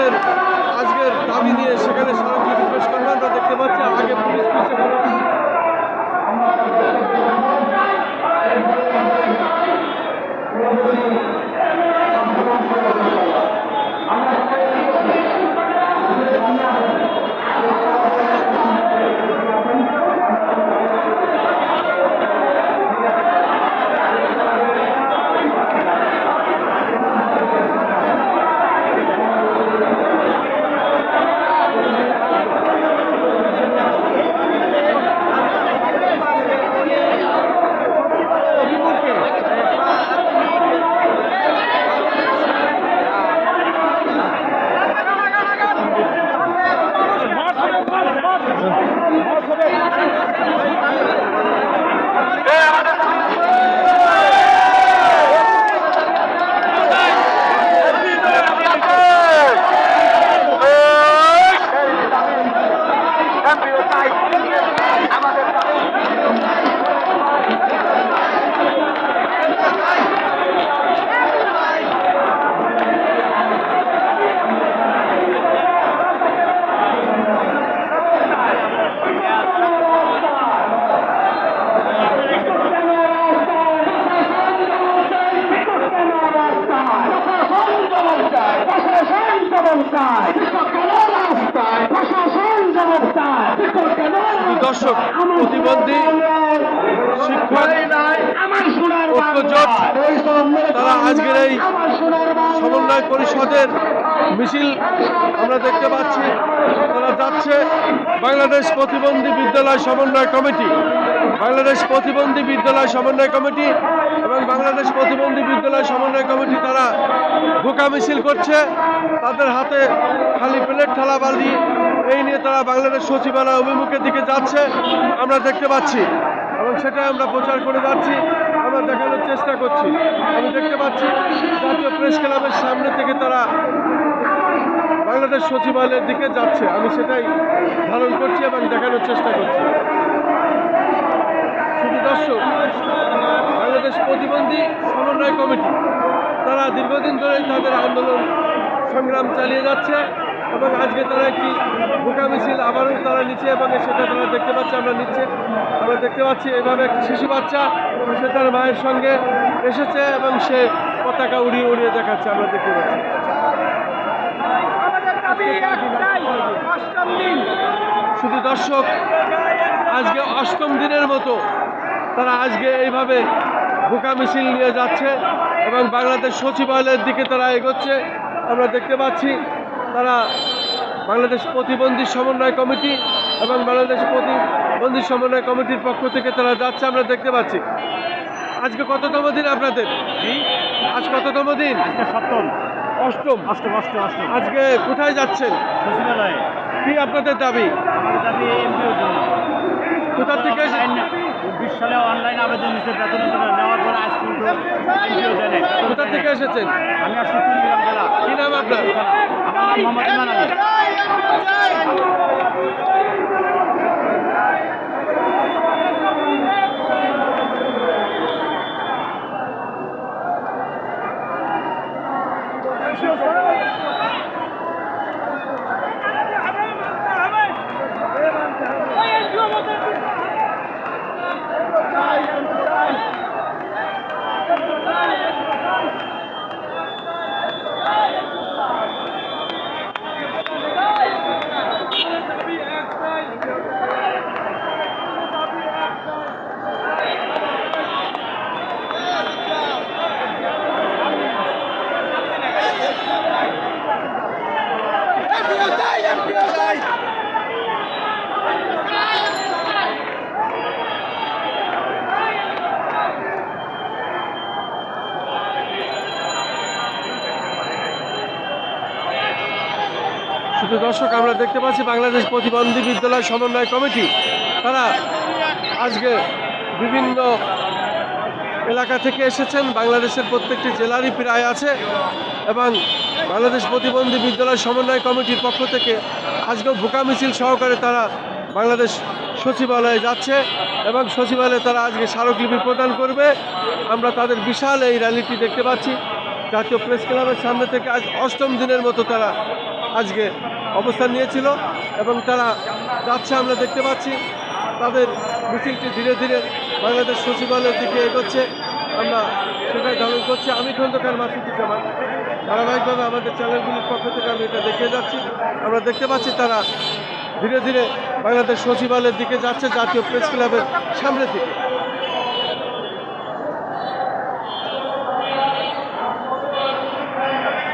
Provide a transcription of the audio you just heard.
তাদের আজকের দাবি দিয়ে সেখানে দর্শক প্রতিবন্ধী শিক্ষক ঐক্যজোট তারা আজকের এই সমন্বয় পরিষদের মিছিল আমরা দেখতে পাচ্ছি। তারা যাচ্ছে বাংলাদেশ প্রতিবন্ধী বিদ্যালয় সমন্বয় কমিটি। বাংলাদেশ প্রতিবন্ধী বিদ্যালয় সমন্বয় কমিটি এবং বাংলাদেশ প্রতিবন্ধী বিদ্যালয় সমন্বয় কমিটি তারা বোকা মিছিল করছে। তাদের হাতে খালি প্লেট, থালা বালি এই নিয়ে তারা বাংলাদেশ সচিবালয় অভিমুখের দিকে যাচ্ছে। আমরা দেখতে পাচ্ছি এবং সেটা আমরা প্রচার করে যাচ্ছি। আমরা দেখানোর চেষ্টা করছি। আমি দেখতে পাচ্ছি জাতীয় প্রেস ক্লাবের সামনে থেকে তারা বাংলাদেশ সচিবালয়ের দিকে যাচ্ছে। আমি সেটাই ধারণ করছি এবং দেখানোর চেষ্টা করছি। দর্শক বাংলাদেশ প্রতিবন্ধী সমন্বয় কমিটি তারা দীর্ঘদিন ধরেই তাদের আন্দোলন সংগ্রাম চালিয়ে যাচ্ছে এবং আজকে তারা একটি বোকা মিছিল আবারও তারা নিচ্ছে এবং সেটা তারা দেখতে পাচ্ছে আমরা নিচ্ছে আমরা দেখতে পাচ্ছি এভাবে একটি শিশু বাচ্চা সে তার মায়ের সঙ্গে এসেছে এবং সে পতাকা উড়িয়ে উড়িয়ে দেখাচ্ছে আমরা দেখতে পাচ্ছি। শুধু দর্শক আজকে অষ্টম দিনের মতো তারা আজকে এইভাবে বোকা মিছিল নিয়ে যাচ্ছে এবং বাংলাদেশ সচিবালয়ের দিকে তারা এগোচ্ছে। আমরা দেখতে পাচ্ছি তারা বাংলাদেশ প্রতিবন্ধী সমন্বয় কমিটি এবং বাংলাদেশ প্রতিবন্ধী সমন্বয় কমিটির পক্ষ থেকে তারা যাচ্ছে আমরা দেখতে পাচ্ছি। আজকে কততম দিন আপনাদের? আজ কততম দিন? সপ্তম। অষ্টম। অষ্টম অষ্টম অষ্টম। আজকে কোথায় যাচ্ছেন? সচিবালয়ে। কি আপনাদের দাবি? আমাদের দাবি কোথা থেকে সালে অনলাইন আবেদন দিচ্ছে বেতন নেওয়ার পর আজ কিন্তু কোথা থেকে এসেছেন? আমি আসছি কুড়িগ্রাম জেলা। কি নাম আপনার? আমার নাম মোহাম্মদ ইমান আলী। শুধু দর্শক আমরা দেখতে পাচ্ছি বাংলাদেশ প্রতিবন্ধী বিদ্যালয় সমন্বয় কমিটি। তারা আজকে বিভিন্ন এলাকা থেকে এসেছেন বাংলাদেশের প্রত্যেকটি জেলারই প্রায় আছে এবং বাংলাদেশ প্রতিবন্ধী বিদ্যালয় সমন্বয় কমিটির পক্ষ থেকে আজকেও ভোকা মিছিল সহকারে তারা বাংলাদেশ সচিবালয়ে যাচ্ছে এবং সচিবালয়ে তারা আজকে স্মারকলিপি প্রদান করবে। আমরা তাদের বিশাল এই র্যালিটি দেখতে পাচ্ছি। জাতীয় প্রেস ক্লাবের সামনে থেকে আজ অষ্টম দিনের মতো তারা আজকে অবস্থান নিয়েছিল এবং তারা যাচ্ছে আমরা দেখতে পাচ্ছি। তাদের মিছিলটি ধীরে ধীরে বাংলাদেশ সচিবালয়ের দিকে এগোচ্ছে, আমরা সেটাই ধারণ করছি। আমি খন্দকার মাসুদুজ্জামান ধারাবাহিকভাবে আমাদের চ্যানেলগুলির পক্ষ থেকে আমি এটা দেখিয়ে যাচ্ছি। আমরা দেখতে পাচ্ছি তারা ধীরে ধীরে বাংলাদেশ সচিবালয়ের দিকে যাচ্ছে জাতীয় প্রেস ক্লাবের সামনের দিকে।